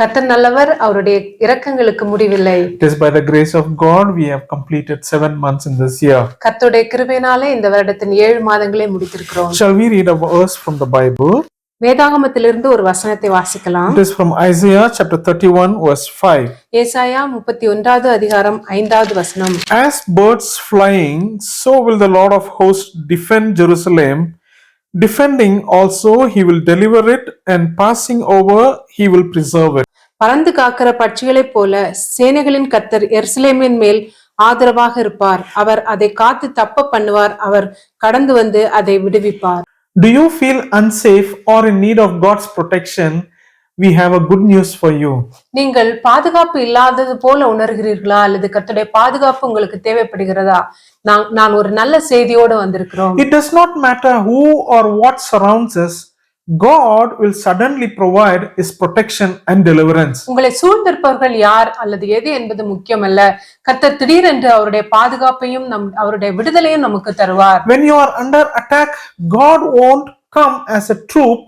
கர்த்தர் நல்லவர் அவருடைய இரக்கங்களுக்கு முடிவில்லை It is by the grace of God we have completed seven months in this year. கர்த்தருடைய கிருபையினாலே இந்த வருடத்தின் ஏழு மாதங்களை முடித்திருக்கிறோம் Shall we read a verse from the Bible? வேதாகமத்திலிருந்து ஒரு வசனத்தை வாசிக்கலாம் It is from Isaiah chapter 31, verse 5. ஏசாயா முப்பத்தி ஒன்றாவது அதிகாரம் ஐந்தாவது வசனம் As birds flying, so will the Lord of hosts defend Jerusalem. Defending also, he will deliver it, and passing over, he will preserve it. பறந்து காக்கிற பட்சிகளைப் போல சேனைகளின் கர்த்தர் எருசலேமின் மேல் ஆதரவாக இருப்பார். அவர் அதை காத்து தப்ப பண்ணுவார். அவர் கடந்து வந்து அதை விடுவிப்பார். Do you feel unsafe or in need of God's protection? We have a good news for you. நீங்கள் பாதுகாப்பு இல்லாதது போல உணர்கிறீர்களா? அல்லது கர்த்தருடைய பாதுகாப்பு உங்களுக்கு தேவைப்படுகிறதா? நான் நான் ஒரு நல்ல செய்தியோடு வந்திருக்கிறோம். It does not matter who or what surrounds us, God will suddenly provide His protection and deliverance. உங்களை சூழ்ந்திருப்பவர்கள் யார் அல்லது எது என்பது முக்கியமல்ல கர்த்தர் திடீரென்று அவருடைய பாதுகாப்பையும் நம் அவருடைய விடுதலையும் நமக்கு தருவார் When you are under attack, God won't come as a troop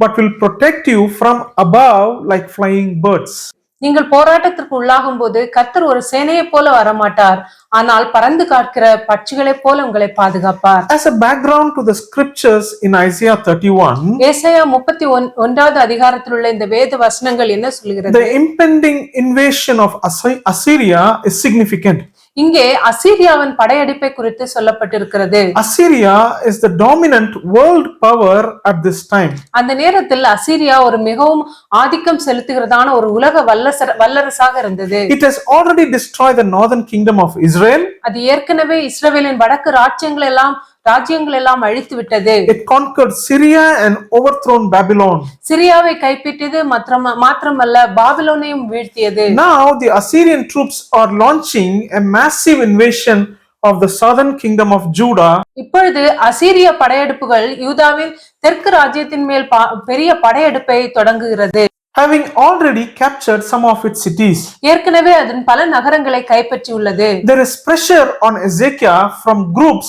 but will protect you from above like flying birds. நீங்கள் போராட்டத்திற்கு உள்ளாகும் போது கர்த்தர் ஒரு சேனையைப் போல வரமாட்டார். ஆனால் பறந்து காக்கிற பட்சிகளைப் போல உங்களை பாதுகாப்பார். As a background to the scriptures in Isaiah 31, ஏசாயா முப்பத்தி ஒன் ஒன்றாவது அதிகாரத்தில் உள்ள இந்த வேத வசனங்கள் என்ன சொல்கிறது the impending invasion of Assy- Assyria is significant. இங்கே அசீரியாவின் படையெடுப்பை குறித்து சொல்லப்பட்டிருக்கிறது Assyria is the dominant world power at this time. அந்த நேரத்தில் அசீரியா ஒரு மிகவும் ஆதிக்கம் செலுத்துகிறதான ஒரு உலக வல்லசர வல்லரசாக இருந்தது It has already destroyed the northern kingdom of Israel. அது ஏற்கனவே இஸ்ரவேலின் வடக்கு ராஜ்யங்கள் எல்லாம் ராஜ்யங்கள் எல்லாம் அழித்து விட்டது It conquered Syria and overthrown Babylon. சிரியாவை கைப்பற்றியது மற்றும் மாத்திரமல்ல பாபிலோனையும் வீழ்த்தியது Now the Assyrian troops are launching a massive invasion of the southern kingdom of Judah. இப்பொழுது அசீரிய படையெடுப்புகள் யூதாவின் தெற்கு ராஜ்யத்தின் மேல் பெரிய படையெடுப்பை தொடங்குகிறது Having already captured some of its cities, ஏற்கனவே அதன் பல நகரங்களை கைப்பற்றியுள்ளது there is pressure on Ezekiel from groups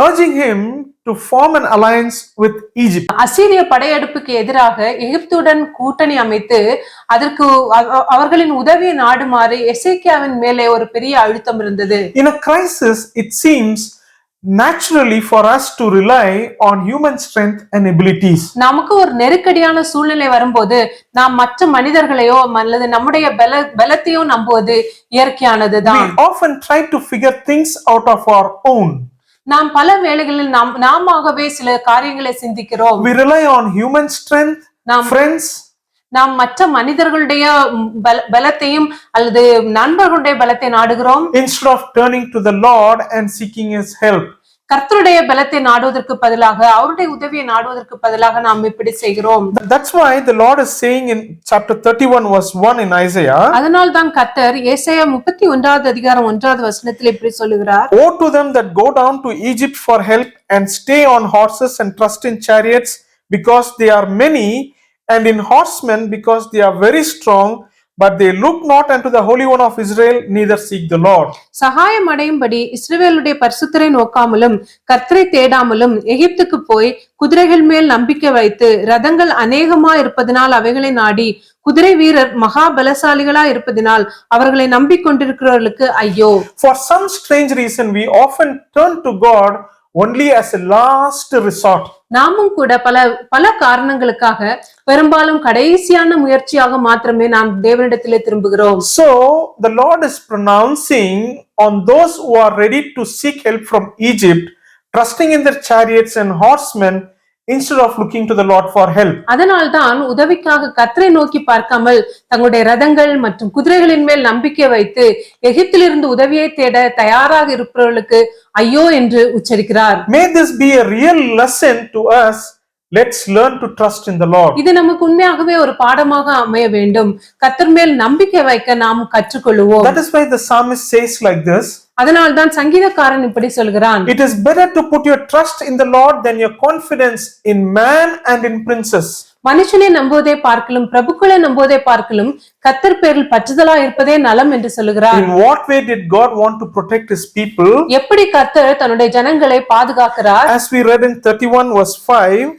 urging him to form an alliance with Egypt. அசீரிய படையெடுப்புக்கு எதிராக எகிப்துடன் கூட்டணி அமைத்து அதற்கு அவ- அவர்களின் உதவியை நாடுமாறு எசேக்கியாவின் மேலே ஒரு பெரிய அழுத்தம் இருந்தது In a crisis, it seems naturally for us to rely on human strength and abilities. நமக்கு ஒரு நெருக்கடியான சூழ்நிலை வரும்போது நாம் மற்ற மனிதர்களையோ அல்லது நம்முடைய பல பலத்தையோ நம்புவது இயற்கையானதுதான் We often try to figure things out of our own. நாம் பல வேளைகளில் நாம் நாமாகவே சில காரியங்களை சிந்திக்கிறோம் We rely on human strength, நாம் friends, நாம் மற்ற மனிதர்களுடைய பல- பலத்தையும் அல்லது நண்பர்களுடைய பலத்தை நாடுகிறோம் instead of turning to the Lord and seeking His help. கர்த்தருடைய பலத்தை நாடுவதற்கு பதிலாக அவருடைய உதவியை நாடுவதற்கு பதிலாக நாம் இப்படி செய்கிறோம் That's why the Lord is saying in chapter 31, verse 1 in Isaiah அதனால் தான் கர்த்தர் ஏசாயா முப்பத்தி ஒன்றாவது அதிகாரம் ஒன்றாவது வசனத்தில் இப்படி சொல்லுகிறார் Woe to them that go down to Egypt for help and stay on horses and trust in chariots because they are many, and in horsemen because they are very strong, but they look not unto the Holy One of Israel, neither seek the Lord. சகாயம் அடையும்படி இஸ்ரவேலுடைய பரிசுத்தரை நோக்காமலும் கர்த்தரை தேடாமலும் எகிப்துக்கு போய் குதிரைகள் மேல் நம்பிக்கை வைத்து ரதங்கள் அநேகமா இருப்பதினால் அவைகளை நாடி குதிரை வீரர் மகா பலசாலிகளா இருப்பதினால் அவர்களை நம்பிக்கொண்டிருக்கிறவர்களுக்கு ஐயோ For some strange reason, we often turn to God only as a last resort. நாமும் கூட பல பல காரணங்களுக்காக பெரும்பாலும் கடைசியான முயற்சியாக மாத்திரமே நாம் தேவனிடத்திலே திரும்புகிறோம் So, the Lord is pronouncing on those who are ready to seek help from Egypt, trusting in their chariots and horsemen, instead of looking to the Lord for help. அதனால்தான் உதவிக்காக கத்தரை நோக்கி பார்க்காமல் தங்களுடைய ரதங்கள் மற்றும் குதிரைகளின் மேல் நம்பிக்கை வைத்து எகிப்திலிருந்து உதவியை தேட தயாராக இருப்பவர்களுக்கு ஐயோ என்று உச்சரிக்கிறார் may this be a real lesson to us Let's learn to trust in the Lord. இது நமக்கு உண்மையாகவே ஒரு பாடமாக அமைய வேண்டும் கத்தர் மேல் நம்பிக்கை வைக்க நாம் கற்றுக்கொள்வோம் That is why the psalmist says like this அதனால்தான் சங்கீதக்காரன் இப்படி சொல்கிறான் It is better to put your trust in the Lord than your confidence in man and in princes. மனுஷனை நம்புவதை பார்க்கலும் பிரபுக்களை நம்புவதை பார்க்கலும் கத்தர் பேரில் பற்றுதலா இருப்பதே நலம் என்று சொல்லுகிறார் In what way did God want to protect his people? எப்படி கத்தர் தன்னுடைய ஜனங்களை பாதுகாக்கிறார் As we read in 31 verse 5,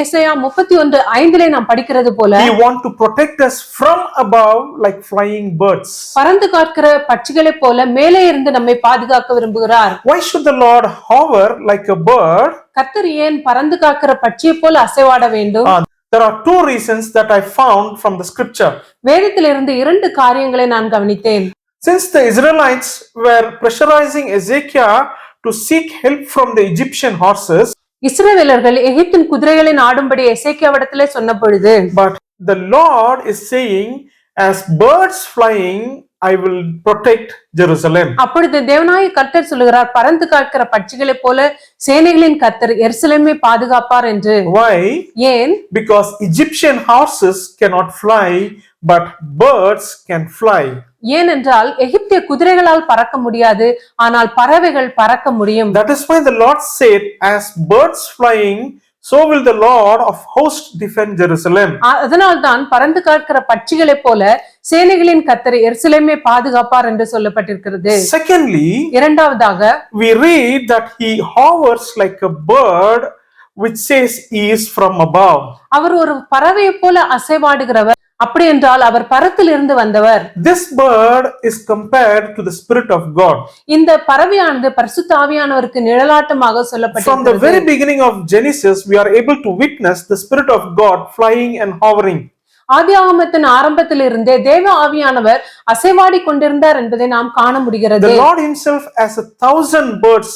ஏசாயா முப்பத்தி ஒன்று ஐந்திலே நாம் படிக்கிறது போல He want to protect us from above like flying birds. பறந்து காக்கிற பட்சிகளைப் போல மேலே இருந்து நம்மை பாதுகாக்க விரும்புகிறார் Why should the Lord hover like a bird? கத்தர் ஏன் பறந்து காக்கிற பட்சியைப் போல அசைவாட வேண்டும் Uh, there are two reasons that I found from the scripture. வேதத்திலிருந்து இரண்டு காரியங்களை நான் கவனித்தேன் Since the Israelites were pressurizing Ezekiel to seek help from the Egyptian horses, இஸ்ரவேலர்கள் எகிப்தின் குதிரைகளை நாடும்படி எசேக்கியாவிடத்திலே சொன்ன பொழுது but the Lord is saying, as birds flying, I will protect Jerusalem. அப்பொழுது தேவனாய கர்த்தர் சொல்லுகிறார் பறந்து காக்கிற பட்சிகளைப் போல சேனைகளின் கர்த்தர் எருசலேமை பாதுகாப்பார் என்று Why? ஏன் Because Egyptian horses cannot fly, but birds can fly. ஏனென்றால் எகிப்திய குதிரைகளால் பறக்க முடியாது ஆனால் பறவைகள் பறக்க முடியும் That is why the Lord said, As birds flying, so will the Lord of hosts defend Jerusalem. அ- அதனால்தான் பறந்து காக்கிற பட்சிகளைப் போல சேனைகளின் கர்த்தர் எருசலேமை பாதுகாப்பார் என்று சொல்லப்பட்டிருக்கிறது Secondly, இரண்டாவதாக we read that he hovers like a bird, which says he is from above. அவர் ஒரு பறவையைப் போல அசைவாடுகிறவர் அப்படி என்றால் அவர் பரத்திலிருந்து வந்தவர் This bird is compared to the Spirit of God. இந்த பறவையானது பரிசுத்த ஆவியானவருக்கு நிழலாட்டமாக From the very beginning of Genesis, we are able to witness the Spirit of God flying and hovering. ஆதியாகமத்தின் ஆரம்பத்திலிருந்தே தேவ ஆவியானவர் அசைவாடி கொண்டிருந்தார் என்பதை நாம் காண முடிகிறது The Lord Himself, as a thousand birds,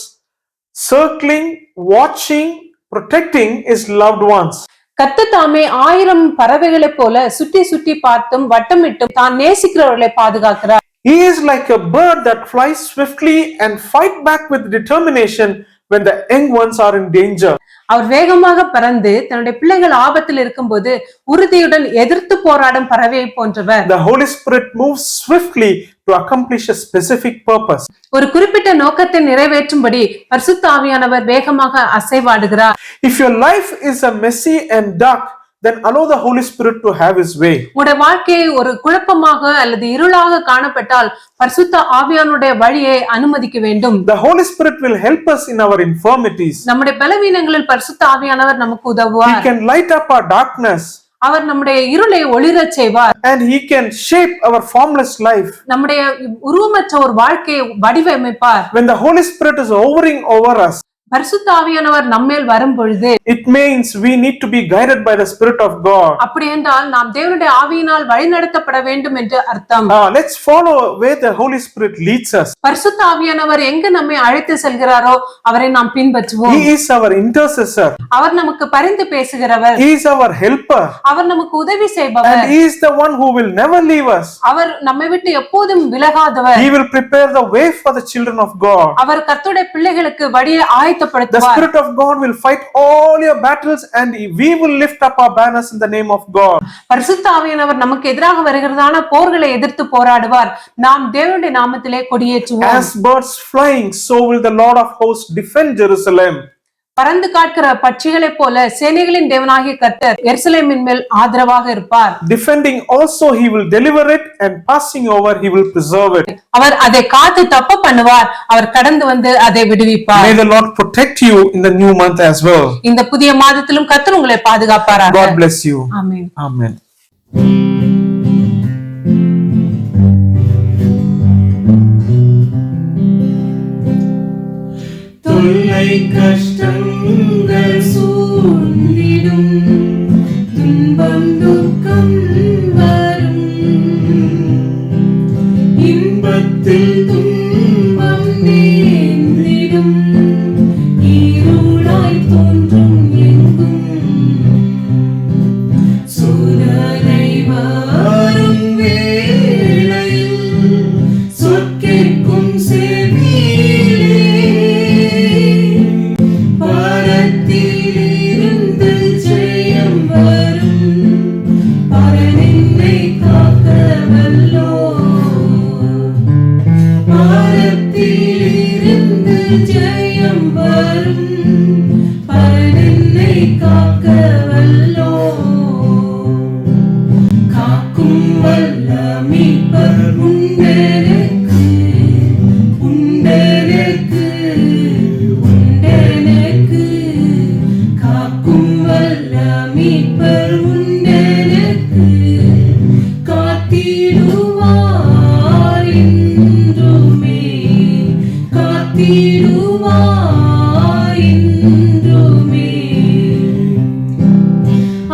circling, watching, protecting His loved ones. கர்த்தர் தாமே ஆயிரம் பறவைகளைப் போல சுற்றி சுற்றி பார்த்தும் வட்டமிட்டும் தான் நேசிக்கிறவர்களை பாதுகாக்கிறார் He is like a bird that flies swiftly and fight back with determination when the young ones are in danger. அவர் வேகமாக பறந்து தன்னுடைய பிள்ளைகள் ஆபத்தில் இருக்கும்போது உறுதியுடன் எதிர்த்து போராடும் பறவையை போன்றவர் The Holy Spirit moves swiftly to accomplish a specific purpose. ஒரு குறிப்பிட்ட நோக்கத்தை நிறைவேற்றும்படி பரிசுத்த ஆவியானவர் வேகமாக அசைவாடுகிறார் If your life is a messy and dark, then allow the Holy Spirit to have His way. உங்களுடைய வாழ்க்கையை ஒரு குழப்பமாக அல்லது இருளாக காணப்பட்டால் பரிசுத்த ஆவியானுடைய வழியை அனுமதிக்க வேண்டும் The Holy Spirit will help us in our infirmities. நம்முடைய பலவீனங்களில் பரிசுத்த ஆவியானவர் நமக்கு He உதவுவார் can light up our darkness அவர் நம்முடைய இருளை ஒளிரச் செய்வார் and He can shape our formless life. நம்முடைய உருவமற்ற ஒரு வாழ்க்கையை வடிவமைப்பார் When the Holy Spirit is hovering over us, பரிசுத்த ஆவியானவர் நம்மேல் வரும் பொழுது it means we need to be guided by the Spirit of God. அப்படி என்றால் நாம் தேவனுடைய ஆவியினால் வழிநடத்தப்பட வேண்டும் என்று அர்த்தம் Ah, let's follow where the Holy Spirit leads us. பரிசுத்த ஆவியானவர் எங்க நம்மை அழைத்து செல்கிறாரோ அவரை நாம் பின்பற்றுவோம் He is our intercessor. அவர் நமக்கு பரிந்து பேசுகிறவர் He is our helper. அவர் நமக்கு உதவி செய்பவர் And He is the one who will never leave us. அவர் நம்மை விட்டு எப்போதும் விலகாதவர் He will prepare the way for the children of God. அவர் கர்த்தருடைய பிள்ளைகளுக்கு வழியை The ஆயத்தப்படுத்துவார் Spirit of God will fight all your battles and we will lift up our banners in the name of God. பரிசுத்த ஆவியானவர் நமக்கு எதிராக வருகிறதான போர்களை எதிர்த்து போராடுவார் நாம் தேவனுடைய நாமத்திலே கொடியேற்றுவோம் As birds flying, so will the Lord of hosts defend Jerusalem. பறந்து காட்கிற பட்சிகளைப் போல சேனைகளின் தேவனாகிய கர்த்தர் எருசலேமின் மேல் ஆதரவாக இருப்பார் Defending also, He will deliver it, and passing over, He will preserve it. அவர் அதை காத்து தப்ப பண்ணுவார் அவர் கடந்து வந்து அதை விடுவிப்பார் May the Lord protect you in the new month as well. இந்த புதிய மாதத்திலும் கர்த்தர் உங்களை பாதுகாப்பாராக God bless you. Amen Amen. கஷ்டங்கள்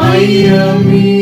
ஐயமே.